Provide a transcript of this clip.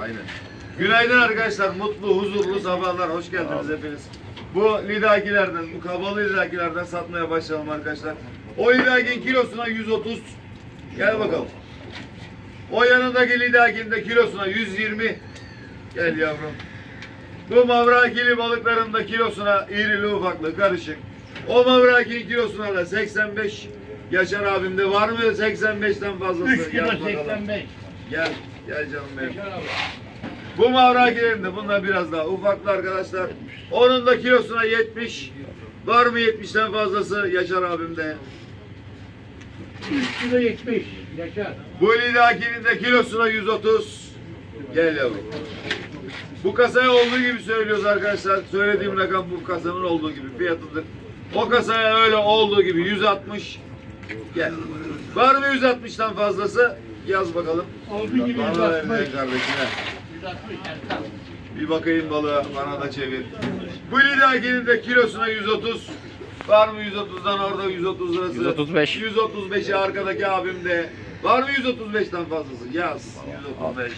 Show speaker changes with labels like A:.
A: Aynen. Günaydın arkadaşlar. Mutlu, huzurlu sabahlar. Hoş geldiniz hepiniz. Bu lidakilerden, bu kabalı lidakilerden satmaya başlayalım arkadaşlar. O lidakin kilosuna 130. Gel bakalım. O yanındaki lidakin de kilosuna 120. Gel yavrum. Bu mavrakili balıkların da kilosuna irili ufaklı karışık. O mavrakin kilosuna da 85. Yaşar abim de var mı 85'ten fazlası?
B: 3 kilo
A: Yaz bakalım.
B: 85.
A: Gel, gel canım benim. Bu mavrakilerin de bunlar biraz daha ufaklı arkadaşlar. Onun da kilosuna 70. Var mı 70'ten fazlası Yaşar abim de?
B: 3 kilo 70. Yaşar.
A: Bu lidakinin de kilosuna 130. Gel yavrum. Bu kasaya olduğu gibi söylüyoruz arkadaşlar. Söylediğim rakam bu kasanın olduğu gibi fiyatıdır. O kasaya öyle olduğu gibi 160. Gel. Var mı 160'tan fazlası? Yaz bakalım.
B: Olduğu gibi
A: Bana ver
B: 160.
A: de kardeşine.
B: 160 Erkan.
A: Bir bakayım balığa bana da çevir. Bu lidakinin de kilosuna 130. Var mı 130'dan orada 130 lirası?
C: 135.
A: 135'i arkadaki abim de. Var mı 135'ten fazlası? Yaz. 135.